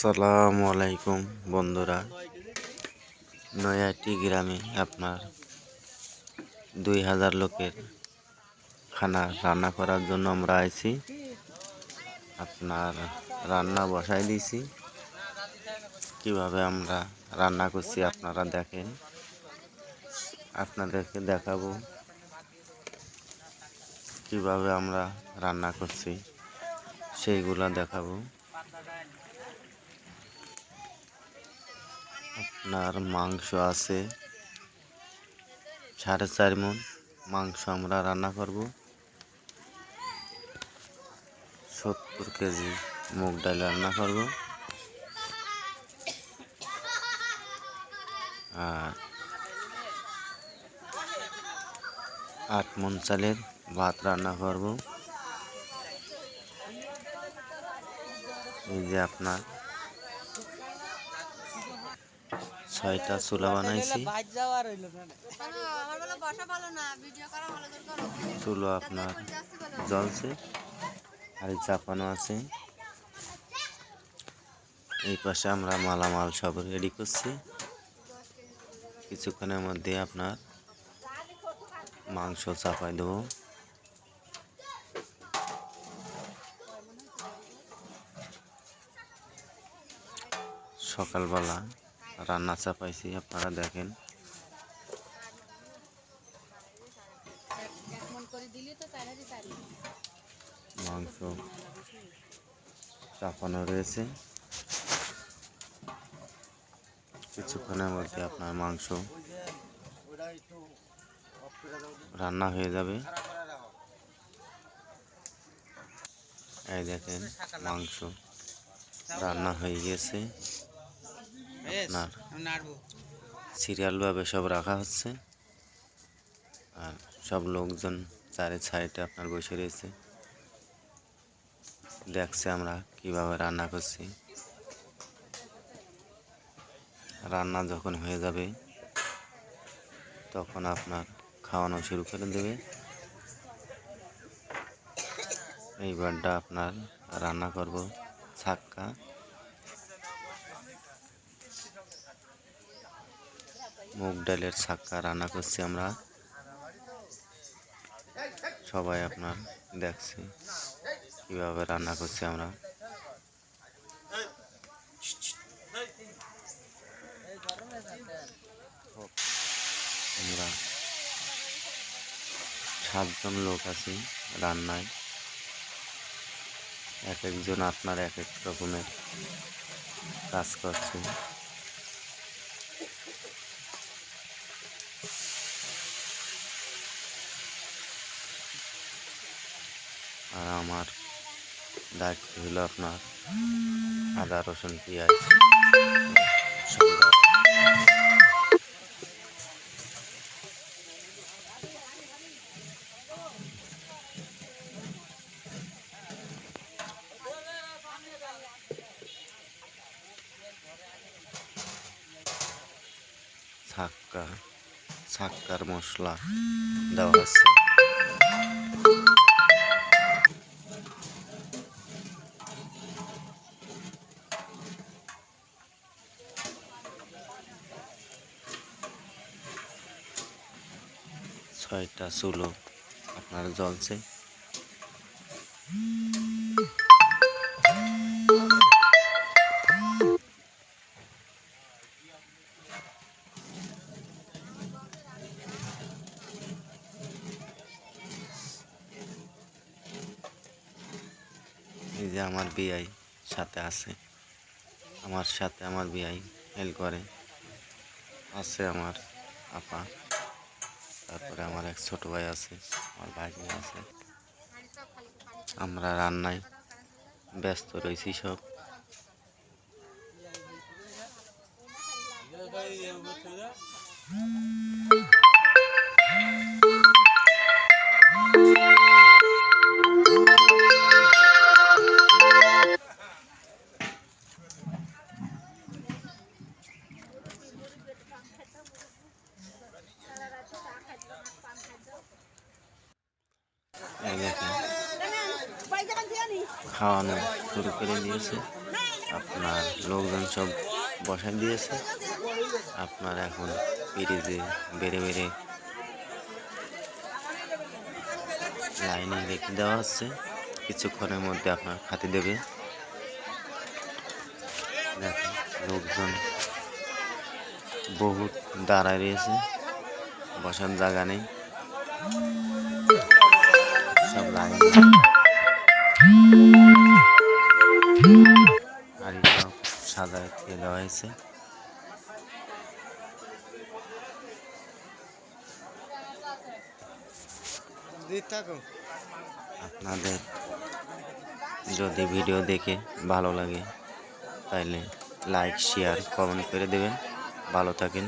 আসসালামু আলাইকুম বন্ধুরা। নয়াটি গ্রামে আপনার দুই হাজার লোকের খানা রান্না করার জন্য আমরা আইছি। আপনার রান্না বসাই দিয়েছি। কীভাবে আমরা রান্না করছি আপনারা দেখেন। আপনাদেরকে দেখাবো কীভাবে আমরা রান্না করছি, সেইগুলো দেখাবো। আপনার মাংস আছে। সাড়ে চার মন মাংস আমরা রান্না করব। সত্তর কেজি মুগ ডাল রান্না করব। আর আট মন চালের ভাত রান্না করব। এই যে আপনার ছয়টা চুলা বানাইছি। চুলো আপনার জ্বলছে, আর চাপানো আছে। এই পাশে আমরা মালামাল সব রেডি করছি। কিছুক্ষণের মধ্যে আপনার মাংস চাপাই দেবো। সকালবেলা রান্না চাপাইছি, আপনারা দেখেন। মাংস চাপানো রয়েছে। কিছুক্ষণের মধ্যে আপনার মাংস রান্না হয়ে যাবে। এই দেখেন মাংস রান্না হয়ে গেছে। আপনার সিরিয়ালভাবে সব রাখা হচ্ছে। আর সব লোকজন চারে সাইডে আপনার বসে রয়েছে। দেখছে আমরা কীভাবে রান্না করছি। রান্না যখন হয়ে যাবে তখন আপনার খাওয়ানো শুরু করে দেবে। এইবারটা আপনার রান্না করব ছাক্কা। মুগ ডালের ছাক্কা রান্না করছি আমরা। সবাই আপনার দেখছি কীভাবে রান্না করছি আমরা। আমরা সাতজন লোক আছি রান্নায়। এক একজন আপনার এক এক রকমের কাজ করছে। আর আমার দায়িত্ব হলো আপনার আদা রসুন পেঁয়াজ ছাক্কা ছাক্কার মশলা দেওয়া হচ্ছে। ছয়টা চুলো আপনার জ্বলছে। এই যে আমার বিআই সাথে আছে। আমার সাথে আমার বিআই হেল্প করে। আছে আমার আপা। তারপরে আমার এক ছোট ভাই আছে আমার ভাগ্নি আছে। আমরা রান্নায় ব্যস্ত রয়েছি সব। খাওয়ানো শুরু করে দিয়েছে। আপনার লোকজন সব বসায় দিয়েছে। আপনার এখন পিরিজে বেড়ে বেড়ে লাইনে রেখে দেওয়া হচ্ছে। কিছুক্ষণের মধ্যে আপনার খাতে দেবে। লোকজন বহুত দাঁড়ায় রয়েছে। বসার জায়গা নেই। সব লাইন। হাড়িটাও সাজায় দিয়ে দেওয়া হয়েছে। আপনাদের যদি ভিডিও দেখে ভালো লাগে তাহলে লাইক শেয়ার কমেন্ট করে দেবেন। ভালো থাকেন।